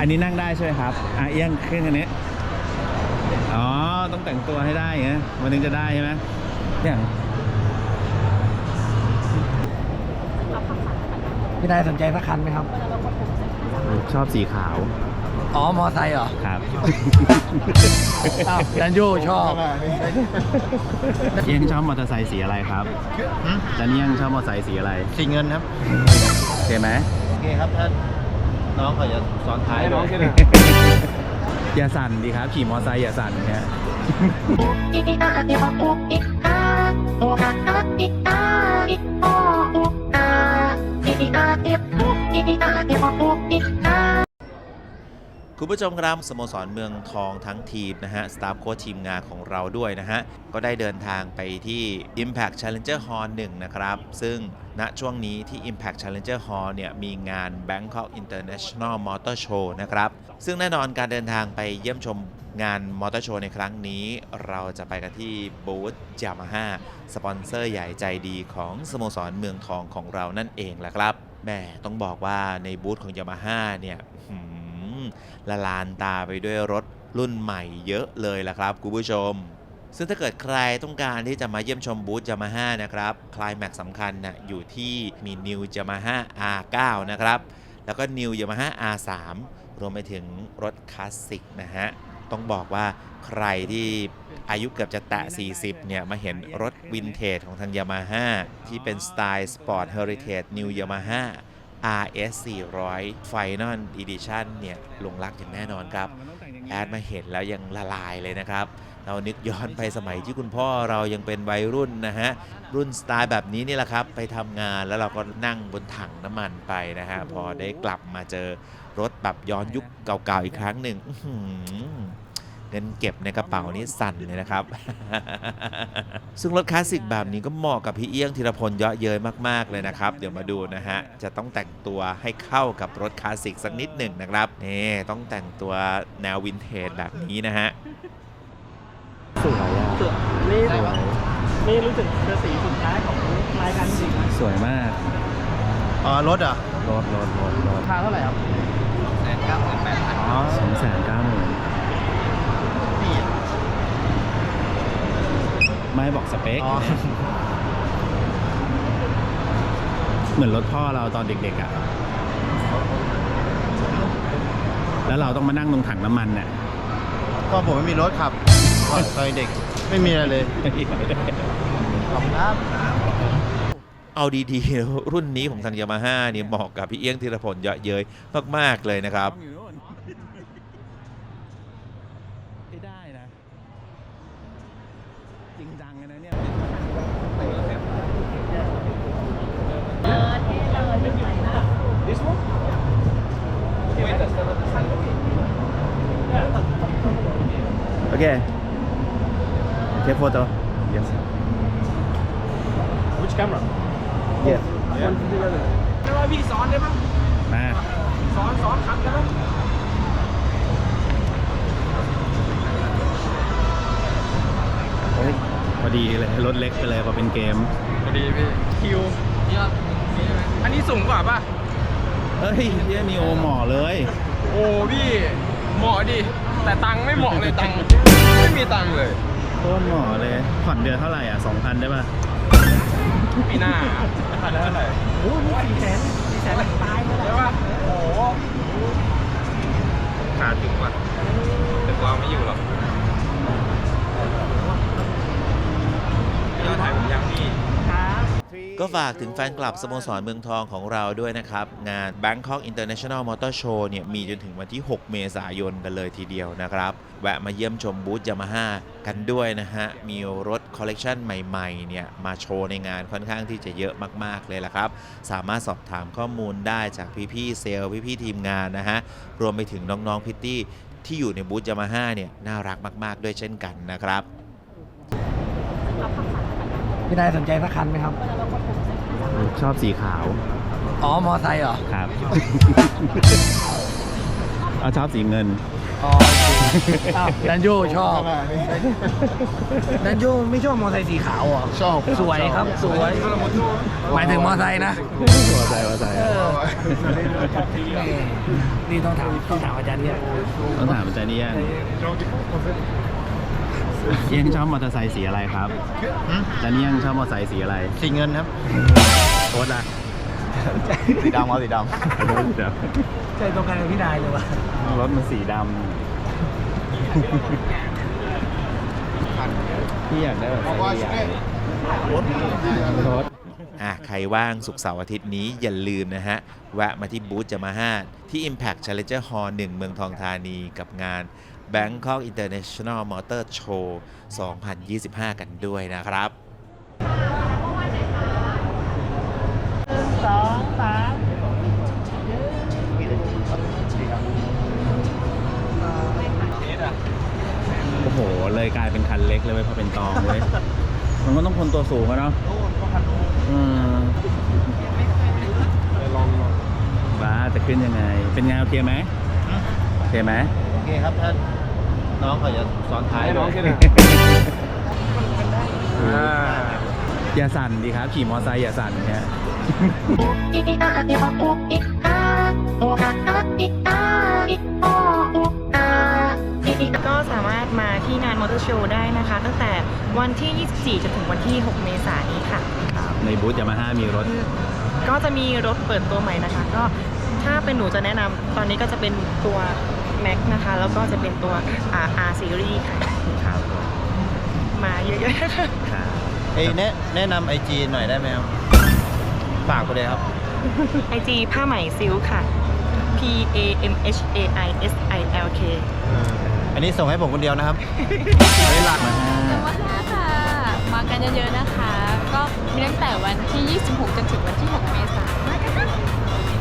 อันนี้นั่งได้ใช่ไหมครับอะเอียงขึ้นอันนี้อ๋อต้องแต่งตัวให้ได้ไงมันถึงจะได้ใช่ไหมเนี่ยพี่นายสนใจสักคันไหมครับ ชอบสีขาว อ๋อ มอไซค์เหรอ ครับอ้าวดันโยชอบเอียงชอบมอเตอร์ไซค์สีอะไรครับจันเอียงชอบมอเตอร์ไซค์สีอะไร สีเงินครับโอเคไหมโอเคครับถ้าน้ องเขาจะซ้อนท้ายด้วยอย่าสั่นดีครับ ขี่มอเตอร์ไซค์อย่าสั่นเนี่ยいた คุณผู้ชมครับสโมสรเมืองทองทั้งทีมนะฮะสตาฟโค้ชทีมงานของเราด้วยนะฮะ ก็ได้เดินทางไปที่ Impact Challenger Hall 1 นะครับ ซึ่งณช่วงนี้ที่ Impact Challenger Hall เนี่ยมีงาน Bangkok International Motor Show นะครับ ซึ่งแน่นอนการเดินทางไปเยี่ยมชมงานมอเตอร์โชว์ในครั้งนี้ เราจะไปกันที่บูธ Yamaha สปอนเซอร์ใหญ่ใจดีของสโมสรเมืองทองของเรานั่นเองแหละครับแหม่ต้องบอกว่าในบูธของ Yamaha เนี่ย ละลานตาไปด้วยรถรุ่นใหม่เยอะเลยล่ะครับคุณผู้ชม ซึ่งถ้าเกิดใครต้องการที่จะมาเยี่ยมชมบูธยามาฮ่านะครับคลายแม็กสำคัญนะอยู่ที่มี New Yamaha R9 นะครับ แล้วก็ New Yamaha R3 รวมไปถึงรถคลาสสิกนะฮะ ต้องบอกว่าใครที่อายุเกือบจะแตะ 40 เนี่ย มาเห็นรถวินเทจของทางยามาฮ่าที่เป็นสไตล์สปอร์ตเฮอริเทจ New Yamaha RS 400 Final Edition เนี่ยหลงรักอย่างแน่นอนครับ แอดมาเห็นแล้วยังละลายเลยนะครับ เรานึกย้อนไปสมัยที่คุณพ่อเรายังเป็นวัยรุ่นนะฮะ รุ่นสไตล์แบบนี้นี่แหละครับ ไปทำงานแล้วเราก็นั่งบนถังน้ำมันไปนะฮะ พอได้กลับมาเจอรถแบบย้อนยุคเก่าๆอีกครั้งหนึ่งอื้อหือ เงินเก็บในกระเป๋านี่สั่นเลยนะครับ ซึ่งรถคลาสสิกแบบนี้ก็เหมาะกับพี่เอี้ยงธีรพลเยาะเย้ยมากๆเลยนะครับ เดี๋ยวมาดูนะฮะ จะต้องแต่งตัวให้เข้ากับรถคลาสสิกสักนิดหนึ่งนะครับนี่ต้องแต่งตัวแนววินเทจแบบนี้นะฮะสวยอะนี่สวยนี่รู้สึกเป็นสีสุดท้ายของรายการจริงนะสวยมากอ๋อรถเหรอะรถรถรถรถราคาเท่าไหร่ครับอ๋อสองแสนเก้าหมื่นนี่ ไม่บอกสเปค อ๋อ เหมือนรถพ่อเราตอนเด็กๆอะ แล้วเราต้องมานั่งตรงถังน้ำมันเนี่ย ก็ผมไม่มีรถขับตอนตอนเด็กไม่มีอะไรเลย ขอบคุณครับ เอาดีๆแล้วรุ่นนี้ของทางยามาฮ่าเนี่ยเหมาะกับพี่เอี้ยงธีรพลเยาะเย้ยมากๆเลยนะครับไม่ได้นะ จริงจังเลยนะเนี่ยโอเคเทปโฟโต้ yes Which camera yes ไม่ว่าพี่ซ้อนได้มั้งมาซ้อนซ้อนคัดได้มั้ง ดีเลยรถเล็กไปเลยพอเป็นเกม พอดีพี่คิวอันนี้สูงกว่าป่ะเฮ้ยเฮียนีโอหมอเลย โอ้พี่เหมาะดิแต่ตังค์ไม่เหมาะเลยตังค์ไม่มีตังค์เลยโคตรหมอเลยผ่อนเดือนเท่าไหร่อะสองพันได้ป่ะปีหน้าพันเท่าไหร่โอ้โหสี่แสนสี่แสนตายเลยใช่ป่ะโอ้โหขาดถึงว่ะแต่กวางไม่อยู่หรอกยอดถ่ายผมยังพี่ ครับ ก็ฝากถึงแฟนคลับสโมสรเมืองทองของเราด้วยนะครับ งาน Bangkok International Motor Show เนี่ยมีจนถึงวันที่ 6 เมษายนกันเลยทีเดียวนะครับ แวะมาเยี่ยมชมบูธยามาฮ่ากันด้วยนะฮะ มีรถคอลเลกชันใหม่ๆเนี่ยมาโชว์ในงานค่อนข้างที่จะเยอะมากๆเลยละครับ สามารถสอบถามข้อมูลได้จากพี่ๆเซลล์พี่ๆทีมงานนะฮะ รวมไปถึงน้องๆพิตตี้ที่อยู่ในบูธยามาฮ่าเนี่ยน่ารักมาก ๆ ด้วยเช่นกันนะครับ พี่นายสนใจสักคันไหมครับ ชอบสีขาวอ๋อ มอไซค์เหรอ ครับ เอาชอบสีเงินออ้าวดันโยชอบ ดันโยไม่ชอบมอไซค์สีขาวเหรอ ชอบสวยครับสวย หมายถึงมอไซค์นะหัวใจหัวใจเออแม่นี่ต้องถามต้องถามอาจารย์เนี่ย ต้องถามอาจารย์นี่ยัง เอียงชอบมอเตอร์ไซค์สีอะไรครับหืมอาจารย์นี่ยังชอบมอเตอร์ไซค์สีอะไรสีเงินครับโค้ดล่ะสีดำเอาสีดเดี๋ยวใจตรงกันกับพี่นายเลยวะรถมันสีดำพี่อยากได้แบบไซส์ใหญ่รถรถ อะใครว่างสุกเสาร์อาทิตย์นี้อย่าลืมนะฮะ แวะมาที่บูธ Yamaha ที่ Impact Challenger Hall 1 เมืองทองธานีกับงาน Bangkok International Motor Show 2025 กันด้วยนะครับโอ้โห เลยกลายเป็นคันเล็กเลยเว้ยพอเป็นตองเว้ยมันก็ต้องคนตัวสูงอะเนาะอื มบ้าจะขึ้นยังไง เป็นไงโอเคไหมโอเคไหมำโอเคครับท่านน้องเขาจะซ้อนท้ายให้น้องด้ขึ้วนยอะอ่าอย่าสั่นดีครับ ขี่มอไซค์อย่าสั่นเนี่ยอีอีอาอีโออุอีอาโออาอาอีอาอีโออุอาอีอีอาก็สามารถมาที่งานมอเตอร์โชว์ได้นะคะ ตั้งแต่วันที่ 24 จนถึงวันที่ 6 เมษายนนี้ค่ะ ในบูธยามาฮ่ามีรถ ก็จะมีรถเปิดตัวใหม่นะคะ ก็ถ้าเป็นหนูจะแนะนำตอนนี้ก็จะเป็นตัว Mac นะคะ แล้วก็จะเป็นตัว R R Series ค่ะครับมาเยอะๆนะคะ ครับเอ้ยแนะแนะนำไอจีหน่อยได้ไหมครับฝากไปเลยครับ IG ผ้าไหมซิลค่ะ P A M H A I S I L K อันนี้ส่งให้ผมคนเดียวนะครับ ไม่หลักมาห้าวันหน้าค่ะ มากันเยอะๆนะคะ ก็มีตั้งแต่วันที่ 26 จนถึงวันที่ 6 เมษายน